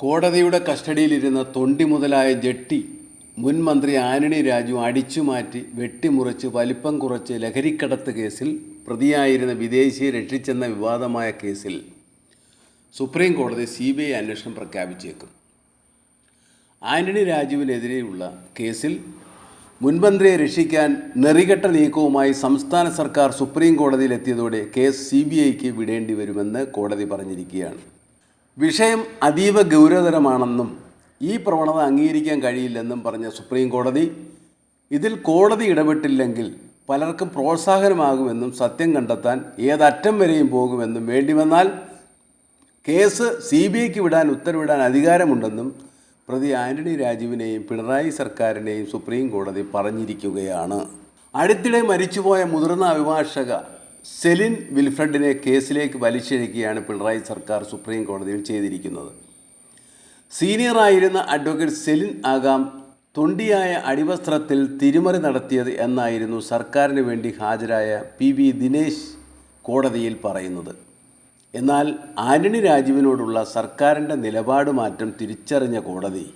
കോടതിയുടെ കസ്റ്റഡിയിലിരുന്ന തൊണ്ടി മുതലായ ജെട്ടി മുൻ മന്ത്രി ആന്റണി രാജു അടിച്ചുമാറ്റി വെട്ടിമുറിച്ച് വലിപ്പം കുറച്ച് ലഹരിക്കടത്ത് കേസിൽ പ്രതിയായിരുന്ന വിദേശിയെ രക്ഷിച്ചെന്ന വിവാദമായ കേസിൽ സുപ്രീം കോടതി സി ബി ഐ അന്വേഷണം പ്രഖ്യാപിച്ചേക്കും. ആന്റണി രാജുവിനെതിരെയുള്ള കേസിൽ മുൻമന്ത്രിയെ രക്ഷിക്കാൻ നെറികെട്ട നീക്കവുമായി സംസ്ഥാന സർക്കാർ സുപ്രീം കോടതിയിലെത്തിയതോടെ കേസ് സി ബി ഐക്ക് വിടേണ്ടി വരുമെന്ന് കോടതി പറഞ്ഞിരിക്കുകയാണ്. വിഷയം അതീവ ഗൗരവതരമാണെന്നും ഈ പ്രവണത അംഗീകരിക്കാൻ കഴിയില്ലെന്നും പറഞ്ഞ സുപ്രീം കോടതി ഇതിൽ കോടതി ഇടപെട്ടില്ലെങ്കിൽ പലർക്കും പ്രോത്സാഹനമാകുമെന്നും സത്യം കണ്ടെത്താൻ ഏതറ്റം വരെയും പോകുമെന്നും വേണ്ടി വന്നാൽ കേസ് സി ബി ഐക്ക് വിടാൻ ഉത്തരവിടാൻ അധികാരമുണ്ടെന്നും പ്രതി ആന്റണി രാജുവിനെയും പിണറായി സർക്കാരിനെയും സുപ്രീം കോടതി പറഞ്ഞിരിക്കുകയാണ്. അടുത്തിടെ മരിച്ചുപോയ മുതിർന്ന അഭിഭാഷക സെലിൻ വിൽഫ്രഡിനെ കേസിലേക്ക് വലിച്ചിഴക്കുകയാണ് പിണറായി സർക്കാർ സുപ്രീം കോടതിയിൽ ചെയ്തിരിക്കുന്നത്. സീനിയറായിരുന്ന അഡ്വക്കേറ്റ് സെലിൻ ആകാം തൊണ്ടിയായ അടിവസ്ത്രത്തിൽ തിരിമറി നടത്തിയത് എന്നായിരുന്നു സർക്കാരിന് വേണ്ടി ഹാജരായ പി വി ദിനേശ് കോടതിയിൽ പറയുന്നത്. എന്നാൽ ആന്റണി രാജുവിനോടുള്ള സർക്കാരിന്റെ നിലപാട് മാറ്റം തിരിച്ചറിഞ്ഞ കോടതി.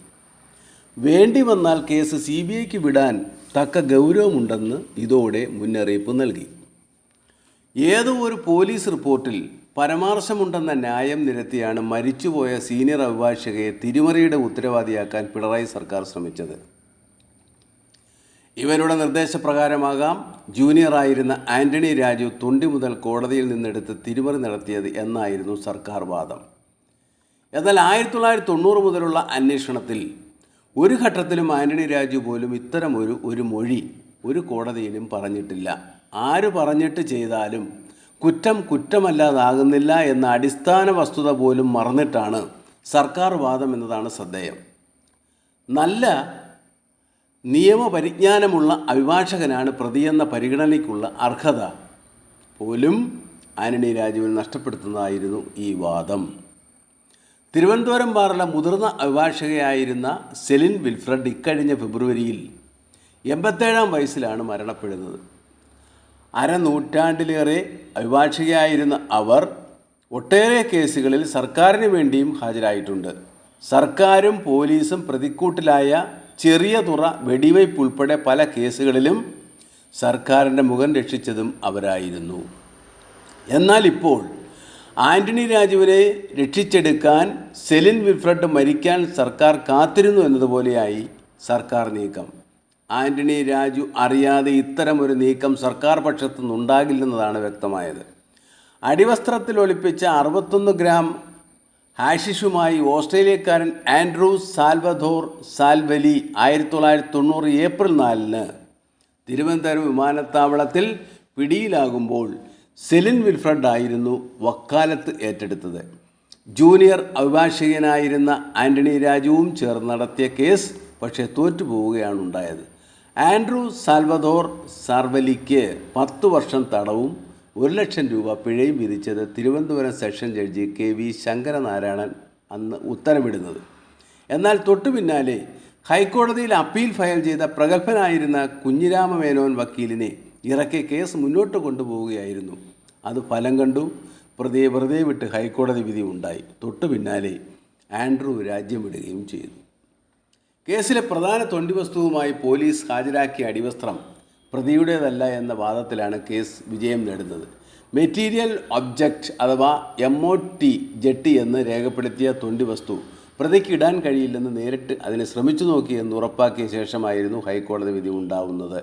വേണ്ടി വന്നാൽ കേസ് സി ബി ഐക്ക് വിടാൻ തക്ക ഗൗരവമുണ്ടെന്ന് ഇതോടെ മുന്നറിയിപ്പ് നൽകി. ഏതോ ഒരു പോലീസ് റിപ്പോർട്ടിൽ പരാമർശമുണ്ടെന്ന ന്യായം നിരത്തിയാണ് മരിച്ചുപോയ സീനിയർ അഭിഭാഷകയെ തിരുമറിയുടെ ഉത്തരവാദിയാക്കാൻ പിണറായി സർക്കാർ ശ്രമിച്ചത്. ഇവരുടെ നിർദ്ദേശപ്രകാരമാകാം ജൂനിയറായിരുന്ന ആന്റണി രാജു തൊണ്ടി മുതൽ കോടതിയിൽ നിന്നെടുത്ത് തിരുമറി നടത്തിയത് എന്നായിരുന്നു സർക്കാർ വാദം. എന്നാൽ ആയിരത്തി തൊള്ളായിരത്തി തൊണ്ണൂറ് മുതലുള്ള അന്വേഷണത്തിൽ ഒരു ഘട്ടത്തിലും ആന്റണി രാജു പോലും ഇത്തരമൊരു ഒരു മൊഴി ഒരു കോടതിയിലും പറഞ്ഞിട്ടില്ല. ആര് പറഞ്ഞിട്ട് ചെയ്താലും കുറ്റം കുറ്റമല്ലാതാകുന്നില്ല എന്ന അടിസ്ഥാന വസ്തുത പോലും മറന്നിട്ടാണ് സർക്കാർ വാദം എന്നതാണ് ശ്രദ്ധേയം. നല്ല നിയമപരിജ്ഞാനമുള്ള അഭിഭാഷകനാണ് പ്രതിയെന്ന പരിഗണനയ്ക്കുള്ള അർഹത പോലും ആന്റണി രാജുവിന് നഷ്ടപ്പെടുത്തുന്നതായിരുന്നു ഈ വാദം. തിരുവനന്തപുരം ബാറിലെ മുതിർന്ന അഭിഭാഷകയായിരുന്ന സെലിൻ വിൽഫ്രഡ് ഇക്കഴിഞ്ഞ ഫെബ്രുവരിയിൽ എൺപത്തേഴാം വയസ്സിലാണ് മരണപ്പെടുന്നത്. അരനൂറ്റാണ്ടിലേറെ അഭിഭാഷകയായിരുന്ന അവർ ഒട്ടേറെ കേസുകളിൽ സർക്കാരിന് വേണ്ടിയും ഹാജരായിട്ടുണ്ട്. സർക്കാരും പോലീസും പ്രതിക്കൂട്ടിലായ ചെറിയ തുറ വെടിവയ്പ് ഉൾപ്പെടെ പല കേസുകളിലും സർക്കാരിന്റെ മുഖം രക്ഷിച്ചതും അവരായിരുന്നു. എന്നാൽ ഇപ്പോൾ ആന്റണി രാജുവിനെ രക്ഷിച്ചെടുക്കാൻ സെലിൻ വിൽഫ്രഡ് മരിക്കാൻ സർക്കാർ കാത്തിരുന്നു എന്നതുപോലെയായി സർക്കാർ നീക്കം. ആന്റണി രാജു അറിയാതെ ഇത്തരമൊരു നീക്കം സർക്കാർ പക്ഷത്തു നിന്നുണ്ടാകില്ലെന്നതാണ് വ്യക്തമായത്. അടിവസ്ത്രത്തിൽ ഒളിപ്പിച്ച അറുപത്തൊന്ന് ഗ്രാം ഹാഷിഷുമായി ഓസ്ട്രേലിയക്കാരൻ ആൻഡ്രൂ സാൽവധോർ സാൽവലി ആയിരത്തി തൊള്ളായിരത്തി തൊണ്ണൂറ് ഏപ്രിൽ നാലിന് തിരുവനന്തപുരം വിമാനത്താവളത്തിൽ പിടിയിലാകുമ്പോൾ സെലിൻ വിൽഫ്രഡ് ആയിരുന്നു വക്കാലത്ത് ഏറ്റെടുത്തത്. ജൂനിയർ അഭിഭാഷകനായിരുന്ന ആന്റണി രാജുവും ചേർന്ന് നടത്തിയ കേസ് പക്ഷേ തോറ്റുപോവുകയാണ് ഉണ്ടായത് ആൻഡ്രൂ സാൽവദോർ സാർവലിക്ക് പത്ത് വർഷം തടവും ഒരു ലക്ഷം രൂപ പിഴയും വിധിച്ചത് Thiruvananthapuram session judge K V Sankaranarayanan അന്ന് ഉത്തരവിടുന്നത്. എന്നാൽ തൊട്ടു പിന്നാലെ ഹൈക്കോടതിയിൽ അപ്പീൽ ഫയൽ ചെയ്ത പ്രഗത്ഭനായിരുന്ന കുഞ്ഞിരാമ മേനോൻ വക്കീലിനെ ഇറക്കി കേസ് മുന്നോട്ട് കൊണ്ടുപോവുകയായിരുന്നു. അത് ഫലം കണ്ടു പ്രതിയെ വെറുതെ വിട്ട് ഹൈക്കോടതി വിധി ഉണ്ടായി. തൊട്ടു പിന്നാലെ ആൻഡ്രൂ രാജ്യം വിടുകയും ചെയ്തു. കേസിലെ പ്രധാന തൊണ്ടി വസ്തുവുമായി പോലീസ് ഹാജരാക്കിയ അടിവസ്ത്രം പ്രതിയുടേതല്ല എന്ന വാദത്തിലാണ് കേസ് വിജയം നേടുന്നത്. മെറ്റീരിയൽ ഒബ്ജക്റ്റ് അഥവാ എം ഒ ടി ജെട്ടി എന്ന് രേഖപ്പെടുത്തിയ തൊണ്ടി വസ്തു പ്രതിക്ക് ഇടാൻ കഴിയില്ലെന്ന് നേരിട്ട് അതിനെ ശ്രമിച്ചു നോക്കിയെന്ന് ഉറപ്പാക്കിയ ശേഷമായിരുന്നു ഹൈക്കോടതി വിധി ഉണ്ടാവുന്നത്.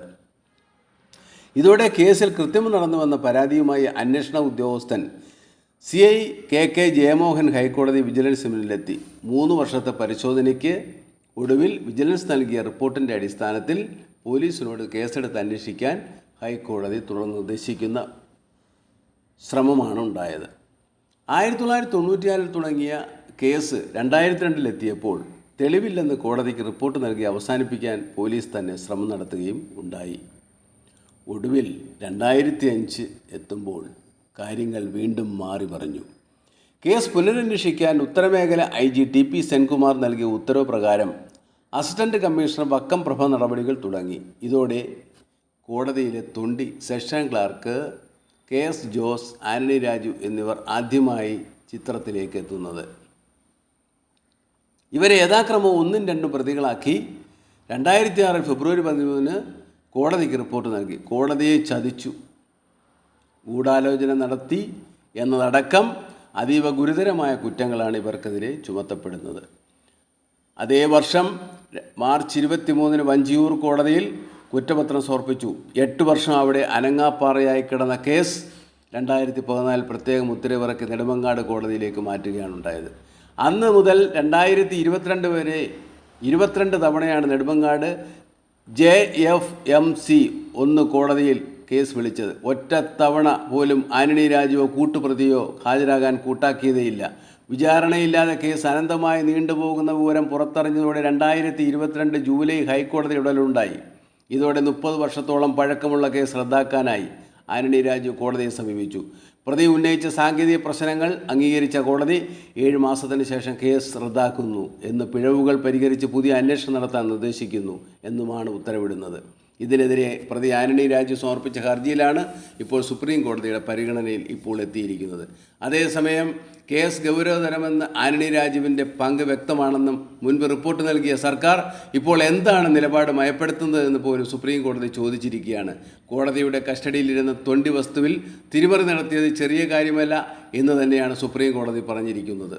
ഇതോടെ കേസിൽ കൃത്യം നടന്നുവെന്ന പരാതിയുമായി അന്വേഷണ ഉദ്യോഗസ്ഥൻ C I K K Jayamohan ഹൈക്കോടതി വിജിലൻസ് മുന്നിലെത്തി മൂന്ന് വർഷത്തെ പരിശോധനയ്ക്ക് ഒടുവിൽ വിജിലൻസ് നൽകിയ റിപ്പോർട്ടിന്റെ അടിസ്ഥാനത്തിൽ പോലീസിനോട് കേസെടുത്ത് അന്വേഷിക്കാൻ ഹൈക്കോടതി തുടർന്ന് നിർദ്ദേശിക്കുന്ന ശ്രമമാണ് ഉണ്ടായത് ആയിരത്തി തൊള്ളായിരത്തി തൊണ്ണൂറ്റിയാറിൽ തുടങ്ങിയ കേസ് രണ്ടായിരത്തി രണ്ടിലെത്തിയപ്പോൾ തെളിവില്ലെന്ന് കോടതിക്ക് റിപ്പോർട്ട് നൽകി അവസാനിപ്പിക്കാൻ പോലീസ് തന്നെ ശ്രമം നടത്തുകയും ഉണ്ടായി. ഒടുവിൽ രണ്ടായിരത്തി അഞ്ച് എത്തുമ്പോൾ കാര്യങ്ങൾ വീണ്ടും മാറി പറഞ്ഞു. കേസ് പുനരന്വേഷിക്കാൻ ഉത്തരമേഖല I G T P Senkumar നൽകിയ ഉത്തരവ് പ്രകാരം അസിസ്റ്റന്റ് കമ്മീഷണർ വക്കം പ്രഭ നടപടികൾ തുടങ്ങി. ഇതോടെ കോടതിയിലെ തൊണ്ടി session clerk K S Jose Antony Raju എന്നിവർ ആദ്യമായി ചിത്രത്തിലേക്ക് എത്തുന്നത്. ഇവരെ യഥാക്രമം ഒന്നും രണ്ടും പ്രതികളാക്കി രണ്ടായിരത്തി ആറ് ഫെബ്രുവരി പതിമൂന്നിന് കോടതിക്ക് റിപ്പോർട്ട് നൽകി. കോടതിയെ ചതിച്ചു. ഗൂഢാലോചന നടത്തി എന്നതടക്കം അതീവ ഗുരുതരമായ കുറ്റങ്ങളാണ് ഇവർക്കെതിരെ ചുമത്തപ്പെടുന്നത്. അതേ വർഷം മാർച്ച് ഇരുപത്തി മൂന്നിന് വഞ്ചിയൂർ കോടതിയിൽ കുറ്റപത്രം സമർപ്പിച്ചു. എട്ട് വർഷം അവിടെ അനങ്ങാപ്പാറയായി കിടന്ന കേസ് രണ്ടായിരത്തി പതിനാലിൽ പ്രത്യേകം ഉത്തരവിറക്കി നെടുമങ്ങാട് കോടതിയിലേക്ക് മാറ്റുകയാണ് ഉണ്ടായത്. അന്ന് മുതൽ രണ്ടായിരത്തി ഇരുപത്തിരണ്ട് വരെ ഇരുപത്തിരണ്ട് തവണയാണ് Nedumangad J F M C ഒന്ന് കോടതിയിൽ കേസ് വിളിച്ചത്. ഒറ്റത്തവണ പോലും ആന്റണി രാജുവോ കൂട്ടുപ്രതിയോ ഹാജരാകാൻ കൂട്ടാക്കിയതേയില്ല. വിചാരണയില്ലാതെ കേസ് അനന്തമായി നീണ്ടുപോകുന്ന വിവരം പുറത്തറിഞ്ഞതോടെ രണ്ടായിരത്തി ഇരുപത്തിരണ്ട് ജൂലൈ ഹൈക്കോടതി ഇടപെടലുണ്ടായി ഇതോടെ മുപ്പത് വർഷത്തോളം പഴക്കമുള്ള കേസ് റദ്ദാക്കാനായി ആന്റണി രാജു കോടതിയെ സമീപിച്ചു. പ്രതി ഉന്നയിച്ച സാങ്കേതിക പ്രശ്നങ്ങൾ അംഗീകരിച്ച കോടതി ഏഴ് മാസത്തിന് ശേഷം കേസ് റദ്ദാക്കുന്നു എന്ന് പിഴവുകൾ പരിഹരിച്ച് പുതിയ അന്വേഷണം നടത്താൻ നിർദ്ദേശിക്കുന്നു എന്നുമാണ് ഉത്തരവിടുന്നത്. ഇതിനെതിരെ പ്രതി ആന്റണി രാജു സമർപ്പിച്ച ഹർജിയിലാണ് ഇപ്പോൾ സുപ്രീം കോടതിയുടെ പരിഗണനയിൽ ഇപ്പോൾ എത്തിയിരിക്കുന്നത്. അതേസമയം കേസ് ഗൗരവതരമെന്ന് ആന്റണി രാജുവിന്റെ പങ്ക് വ്യക്തമാണെന്നും മുൻപ് റിപ്പോർട്ട് നൽകിയ സർക്കാർ ഇപ്പോൾ എന്താണ് നിലപാട് മയപ്പെടുത്തുന്നതെന്ന് പോലും സുപ്രീം കോടതി ചോദിച്ചിരിക്കുകയാണ്. കോടതിയുടെ കസ്റ്റഡിയിലിരുന്ന തൊണ്ടി വസ്തുവിൽ തിരിമറി നടത്തിയത് ചെറിയ കാര്യമല്ല എന്ന് തന്നെയാണ് സുപ്രീം കോടതി പറഞ്ഞിരിക്കുന്നത്.